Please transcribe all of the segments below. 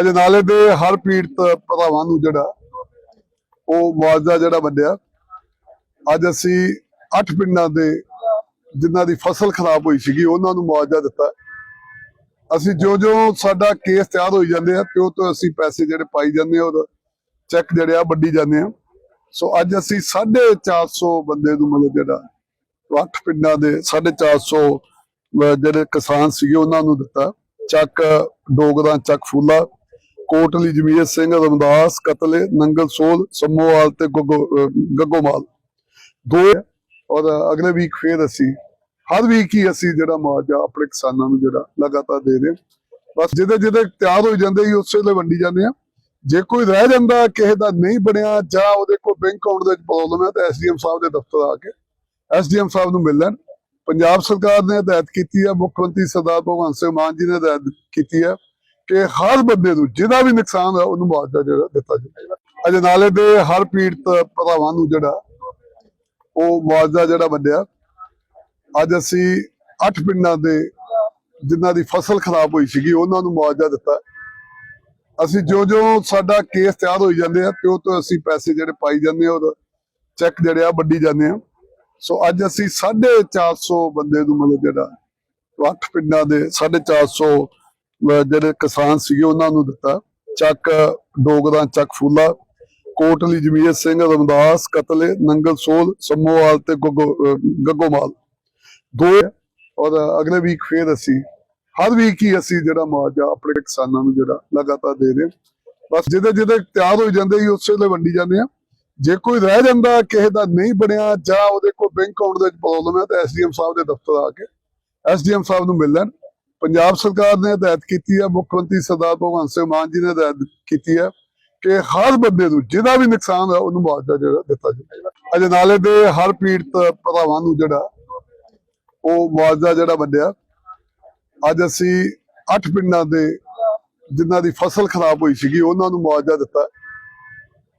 ਅਜਨਾਲੇ ਦੇ ਹਰ ਪੀੜਤ ਭਰਾਵਾਂ ਨੂੰ ਜਿਹੜਾ ਉਹ ਮੁਆਵਜ਼ਾ ਜਿਹੜਾ ਵੰਡਿਆ। ਅੱਜ ਅਸੀਂ ਅੱਠ ਪਿੰਡਾਂ ਦੇ ਜਿਨ੍ਹਾਂ ਦੀ ਫਸਲ ਖਰਾਬ ਹੋਈ ਸੀਗੀ, ਉਹਨਾਂ ਨੂੰ ਮੁਆਵਜ਼ਾ ਦਿੱਤਾ। ਅਸੀਂ ਜੋ ਜੋ ਸਾਡਾ ਕੇਸ ਤਿਆਰ ਹੋਈ ਜਾਂਦੇ ਆ ਤੇ ਉਹ ਤੋਂ ਅਸੀਂ ਪੈਸੇ ਜਿਹੜੇ ਪਾਈ ਜਾਂਦੇ ਆ, ਉਹਦਾ ਚੈੱਕ ਜਿਹੜੇ ਆ, ਵੱਡੀ ਜਾਂਦੇ ਆ। ਸੋ ਅੱਜ ਅਸੀਂ 450 ਬੰਦੇ ਨੂੰ ਮਤਲਬ ਜਿਹੜਾ ਉਹ ਅੱਠ ਪਿੰਡਾਂ ਦੇ 450 ਅਹ ਜਿਹੜੇ ਕਿਸਾਨ ਸੀਗੇ, ਉਹਨਾਂ ਨੂੰ ਦਿੱਤਾ। ਚੱਕ, ਡੋਗਰਾ, ਚੱਕ ਫੂਲਾ ਕੋਟਲੀ ਜਮੀਰ ਸਿੰਘ, ਰਮਦਾਸ, ਕਤਲੇ, ਨੰਗਲ, ਸੋਲ, ਸਮੋਵਾਲ ਤੇ ਗੱਗੋਮਾਲ ਦੋ ਔਰ ਅਗਲੇ ਵੀਕ ਫੇਰ ਅਸੀਂ, ਹਰ ਵੀਕ ਹੀ ਅਸੀਂ ਜਿਹੜਾ ਮੁਆਵਜ਼ਾ ਆਪਣੇ ਕਿਸਾਨਾਂ ਨੂੰ ਜਿਹੜਾ ਲਗਾਤਾਰ ਦੇ ਰਹੇ ਬਸ ਜਿਹਦੇ ਜਿਹਦੇ ਤਿਆਰ ਹੋ ਜਾਂਦੇ ਹੀ ਉਸੇ ਵੇਲੇ ਵੰਡੀ ਜਾਂਦੇ ਆ ਜੇ ਕੋਈ ਰਹਿ ਜਾਂਦਾ, ਕਿਸੇ ਦਾ ਨਹੀਂ ਬਣਿਆ ਜਾਂ ਉਹਦੇ ਕੋਲ ਬੈਂਕ ਅਕਾਊਂਟ ਦੇ ਵਿੱਚ ਪ੍ਰੋਬਲਮ ਹੈ, ਤਾਂ ਐਸਡੀਐਮ ਸਾਹਿਬ ਦੇ ਦਫ਼ਤਰ ਆ ਕੇ ਐਸਡੀਐਮ ਸਾਹਿਬ ਨੂੰ ਮਿਲ ਲੈਣ ਪੰਜਾਬ ਸਰਕਾਰ ਨੇ ਹਦਾਇਤ ਕੀਤੀ ਹੈ, ਮੁੱਖ ਮੰਤਰੀ ਸਰਦਾਰ ਭਗਵੰਤ ਸਿੰਘ ਮਾਨ ਜੀ ਨੇ ਹਦਾਇਤ ਕੀਤੀ ਹੈ। ਕਿ ਹਰ ਬੰਦੇ ਨੂੰ ਜਿਹਦਾ ਵੀ ਨੁਕਸਾਨ ਹੈ ਉਹਨੂੰ ਮੁਆਵਜ਼ਾ ਜਿਹੜਾ ਦਿੱਤਾ ਜਾਵੇ। ਅਜਨਾਲੇ ਦੇ ਹਰ ਪੀੜਤ ਭਰਾਵਾਂ ਨੂੰ ਜਿਹੜਾ, ਉਹ ਮੁਆਵਜ਼ਾ ਜਿਹੜਾ ਵੰਡਿਆ। ਅੱਜ ਅਸੀਂ ਅੱਠ ਪਿੰਡਾਂ ਦੇ ਜਿਨ੍ਹਾਂ ਦੀ ਫਸਲ ਖਰਾਬ ਹੋਈ ਸੀਗੀ, ਉਹਨਾਂ ਨੂੰ ਮੁਆਵਜ਼ਾ ਦਿੱਤਾ। ਅਸੀਂ ਜੋ ਜੋ ਸਾਡਾ ਕੇਸ ਤਿਆਰ ਹੋਈ ਜਾਂਦੇ ਆ ਤੇ ਉਹ ਤੋਂ ਅਸੀਂ ਪੈਸੇ ਜਿਹੜੇ ਪਾਈ ਜਾਂਦੇ ਆ, ਉਹਦਾ ਚੈੱਕ ਜਿਹੜੇ ਆ, ਵੱਡੀ ਜਾਂਦੇ ਆ। ਸੋ ਅੱਜ ਅਸੀਂ 450 ਬੰਦੇ ਨੂੰ ਮਤਲਬ ਜਿਹੜਾ ਉਹ ਅੱਠ ਪਿੰਡਾਂ ਦੇ 450 ਅਹ ਜਿਹੜੇ ਕਿਸਾਨ ਸੀਗੇ ਉਹਨਾਂ ਨੂੰ ਦਿੱਤਾ। ਚੱਕ ਡੋਗਰਾ, ਚੱਕ ਫੂਲਾ, ਕੋਟਲੀ, ਜਮੀਰ ਸਿੰਘ, ਰਮਦਾਸ, ਕਤਲੇ, ਨੰਗਲ, ਸੋਲ, ਸਮੋਵਾਲ ਤੇ ਗੁੱਗੋ, ਅਹ ਗੱਗੋਮਾਲ ਦੋ ਔਰ ਅਗਲੇ ਵੀਕ ਫੇਰ ਅਸੀਂ, ਹਰ ਵੀਕ ਹੀ ਅਸੀਂ ਜਿਹੜਾ ਮੁਆਵਜ਼ਾ ਆਪਣੇ ਕਿਸਾਨਾਂ ਨੂੰ ਜਿਹੜਾ ਲਗਾਤਾਰ ਦੇ ਰਹੇ ਹਾਂ। ਬਸ ਜਿਹਦੇ ਜਿਹਦੇ ਤਿਆਰ ਹੋ ਜਾਂਦੇ ਹੀ ਉਸੇ ਵੇਲੇ ਵੰਡੀ ਜਾਂਦੇ ਆ ਜੇ ਕੋਈ ਰਹਿ ਜਾਂਦਾ, ਕਿਸੇ ਦਾ ਨਹੀਂ ਬਣਿਆ ਜਾਂ ਉਹਦੇ ਕੋਲ ਬੈਂਕ ਅਕਾਊਂਟ ਦੇ ਵਿੱਚ ਪ੍ਰੋਬਲਮ ਹੈ ਤਾਂ ਐਸਡੀਐਮ ਸਾਹਿਬ ਦੇ ਦਫ਼ਤਰ ਆ ਕੇ ਐਸਡੀਐਮ ਸਾਹਿਬ ਨੂੰ ਮਿਲ ਲੈਣ। ਪੰਜਾਬ ਸਰਕਾਰ ਨੇ ਹਦਾਇਤ ਕੀਤੀ ਹੈ, ਮੁੱਖ ਮੰਤਰੀ ਸਰਦਾਰ ਭਗਵੰਤ ਸਿੰਘ ਮਾਨ ਜੀ ਨੇ ਹਦਾਇਤ ਕੀਤੀ ਹੈ ਕਿ ਹਰ ਬੰਦੇ ਨੂੰ ਜਿਹਦਾ ਵੀ ਨੁਕਸਾਨ ਹੈ ਉਹਨੂੰ ਮੁਆਵਜ਼ਾ ਜਿਹੜਾ ਦਿੱਤਾ ਜਾਵੇ। ਅਜਨਾਲੇ ਦੇ ਹਰ ਪੀੜਤ ਭਰਾਵਾਂ ਨੂੰ ਜਿਹੜਾ ਉਹ ਮੁਆਵਜ਼ਾ ਜਿਹੜਾ ਵੰਡਿਆ। ਅੱਜ ਅਸੀਂ ਅੱਠ ਪਿੰਡਾਂ ਦੇ ਜਿਨ੍ਹਾਂ ਦੀ ਫਸਲ ਖਰਾਬ ਹੋਈ ਸੀਗੀ, ਉਹਨਾਂ ਨੂੰ ਮੁਆਵਜ਼ਾ ਦਿੱਤਾ।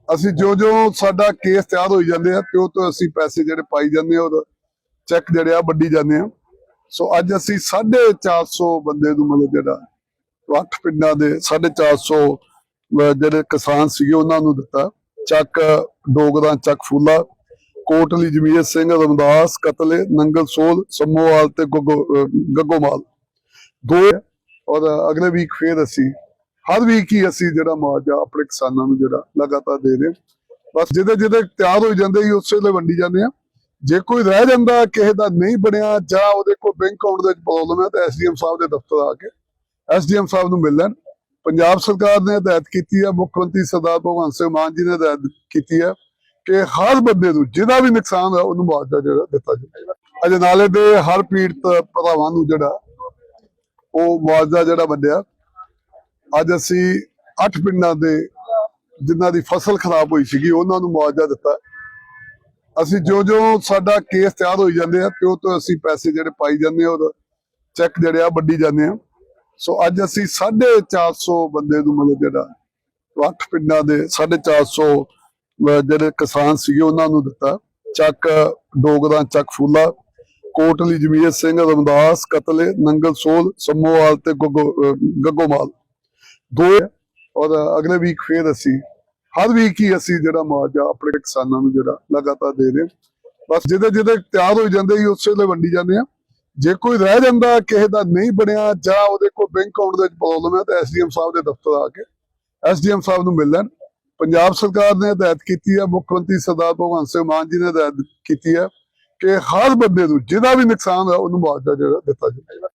ਅਸੀਂ ਜੋ ਜੋ ਸਾਡਾ ਕੇਸ ਤਿਆਰ ਹੋਈ ਜਾਂਦੇ ਆ ਤੇ ਉਹ ਤੋਂ ਅਸੀਂ ਪੈਸੇ ਜਿਹੜੇ ਪਾਈ ਜਾਂਦੇ ਆ, ਉਹਦਾ ਚੈੱਕ ਜਿਹੜੇ ਆ ਵੱਡੀ ਜਾਂਦੇ ਆ। ਸੋ ਅੱਜ ਅਸੀਂ 450 ਬੰਦੇ ਨੂੰ ਮਤਲਬ ਜਿਹੜਾ ਉਹ ਅੱਠ ਪਿੰਡਾਂ ਦੇ 450 ਅਹ, ਜਿਹੜੇ ਕਿਸਾਨ ਸੀਗੇ ਉਹਨਾਂ ਨੂੰ ਦਿੱਤਾ। ਚੱਕ ਡੋਗਰਾ, ਚੱਕ ਫੂਲਾ, ਕੋਟਲੀ, ਜਮੀਰ ਸਿੰਘ, ਰਮਦਾਸ, ਕਤਲੇ, ਨੰਗਲ, ਸੋਲ, ਸਮੋਵਾਲ ਤੇ ਗੁੱਗੋ, ਅਹ ਗੱਗੋਮਾਲ ਦੋ ਔਰ ਅਗਲੇ ਵੀਕ ਫੇਰ ਅਸੀਂ, ਹਰ ਵੀਕ ਹੀ ਅਸੀਂ ਜਿਹੜਾ ਮੁਆਵਜ਼ਾ ਆਪਣੇ ਕਿਸਾਨਾਂ ਨੂੰ ਜਿਹੜਾ ਲਗਾਤਾਰ ਦੇ ਰਹੇ ਹਾਂ। ਬਸ ਜਿਹਦੇ ਜਿਹਦੇ ਤਿਆਰ ਹੋ ਜਾਂਦੇ ਹੀ ਉਸੇ ਵੇਲੇ ਵੰਡੀ ਜਾਂਦੇ ਆ ਜੇ ਕੋਈ ਰਹਿ ਜਾਂਦਾ, ਕਿਸੇ ਦਾ ਨਹੀਂ ਬਣਿਆ, ਜਾਂ ਉਹਦੇ ਕੋਲ ਬੈਂਕ ਅਕਾਊਂਟ ਦੇ ਵਿੱਚ ਪ੍ਰੋਬਲਮ ਹੈ, ਤਾਂ ਐਸਡੀਐਮ ਸਾਹਿਬ ਦੇ ਦਫ਼ਤਰ ਆ ਕੇ ਐਸਡੀਐਮ ਸਾਹਿਬ ਨੂੰ ਮਿਲ ਲੈਣ। ਪੰਜਾਬ ਸਰਕਾਰ ਨੇ ਹਦਾਇਤ ਕੀਤੀ ਹੈ, ਮੁੱਖ ਮੰਤਰੀ ਸਰਦਾਰ ਭਗਵੰਤ ਸਿੰਘ ਮਾਨ ਜੀ ਨੇ ਹਦਾਇਤ ਕੀਤੀ ਹੈ ਕਿ ਹਰ ਬੰਦੇ ਨੂੰ ਜਿਹਦਾ ਵੀ ਨੁਕਸਾਨ ਹੈ ਉਹਨੂੰ ਮੁਆਵਜ਼ਾ ਜਿਹੜਾ ਦਿੱਤਾ ਜਾਵੇ। ਅਜਨਾਲੇ ਦੇ ਹਰ ਪੀੜਤ ਭਰਾਵਾਂ ਨੂੰ ਜਿਹੜਾ, ਉਹ ਮੁਆਵਜ਼ਾ ਜਿਹੜਾ ਵੰਡਿਆ। ਅੱਜ ਅਸੀਂ ਅੱਠ ਪਿੰਡਾਂ ਦੇ ਜਿਨ੍ਹਾਂ ਦੀ ਫਸਲ ਖਰਾਬ ਹੋਈ ਸੀਗੀ, ਉਹਨਾਂ ਨੂੰ ਮੁਆਵਜ਼ਾ ਦਿੱਤਾ। ਅਸੀਂ ਜੋ ਜੋ ਸਾਡਾ ਕੇਸ ਤਿਆਰ ਹੋਈ ਜਾਂਦੇ ਆ ਤੇ ਤੋਂ ਅਸੀਂ ਪੈਸੇ ਜਿਹੜੇ ਪਾਈ ਜਾਂਦੇ ਆ, ਉਹਦਾ ਚੈੱਕ ਜਿਹੜੇ ਆ, ਵੱਡੀ ਜਾਂਦੇ ਆ। ਸੋ ਅੱਜ ਅਸੀਂ 450 ਬੰਦੇ ਨੂੰ ਮਤਲਬ ਜਿਹੜਾ ਅੱਠ ਪਿੰਡਾਂ ਦੇ 450 ਜਿਹੜੇ ਕਿਸਾਨ ਸੀਗੇ, ਉਹਨਾਂ ਨੂੰ ਦਿੱਤਾ। ਚੱਕ ਡੋਗਰਾ, ਚੱਕ ਫੂਲਾ, ਕੋਟਲੀ, ਜਮੀਰ ਸਿੰਘ, ਰਮਦਾਸ, ਕਤਲੇ, ਨੰਗਲ, ਸੋਲ, ਸਮੋਵਾਲ ਤੇ ਗੁੱਗੋ, ਅਹ ਗੱਗੋਮਾਲ ਦੋ ਔਰ ਅਗਲੇ ਵੀਕ ਫੇਰ ਅਸੀਂ ਹਰ ਵੀਕ ਹੀ ਅਸੀਂ ਜਿਹੜਾ ਮੁਆਵਜ਼ਾ ਆਪਣੇ ਕਿਸਾਨਾਂ ਨੂੰ ਜਿਹੜਾ ਲਗਾਤਾਰ ਦੇ ਰਹੇ ਬਸ ਜਿਹਦੇ ਜਿਹਦੇ ਤਿਆਰ ਹੋ ਜਾਂਦੇ ਹੀ ਉਸੇ ਵੇਲੇ ਵੰਡੀ ਜਾਂਦੇ ਆ ਜੇ ਕੋਈ ਰਹਿ ਜਾਂਦਾ, ਕਿਸੇ ਦਾ ਨਹੀਂ ਬਣਿਆ ਜਾਂ ਉਹਦੇ ਕੋਲ ਬੈਂਕ ਅਕਾਊਂਟ ਦੇ ਵਿੱਚ ਪ੍ਰੋਬਲਮ ਹੈ, ਤਾਂ ਐਸਡੀਐਮ ਸਾਹਿਬ ਦੇ ਦਫ਼ਤਰ ਆ ਕੇ ਐਸਡੀਐਮ ਸਾਹਿਬ ਨੂੰ ਮਿਲ ਲੈਣ ਪੰਜਾਬ ਸਰਕਾਰ ਨੇ ਹਦਾਇਤ ਕੀਤੀ ਹੈ, ਮੁੱਖ ਮੰਤਰੀ ਸਰਦਾਰ ਭਗਵੰਤ ਸਿੰਘ ਮਾਨ ਜੀ ਨੇ ਹਦਾਇਤ ਕੀਤੀ ਹੈ ਕਿ ਹਰ ਬੰਦੇ ਨੂੰ ਜਿਹਦਾ ਵੀ ਨੁਕਸਾਨ ਹੈ ਉਹਨੂੰ ਮੁਆਵਜ਼ਾ ਜਿਹੜਾ ਦਿੱਤਾ ਜਾਵੇ।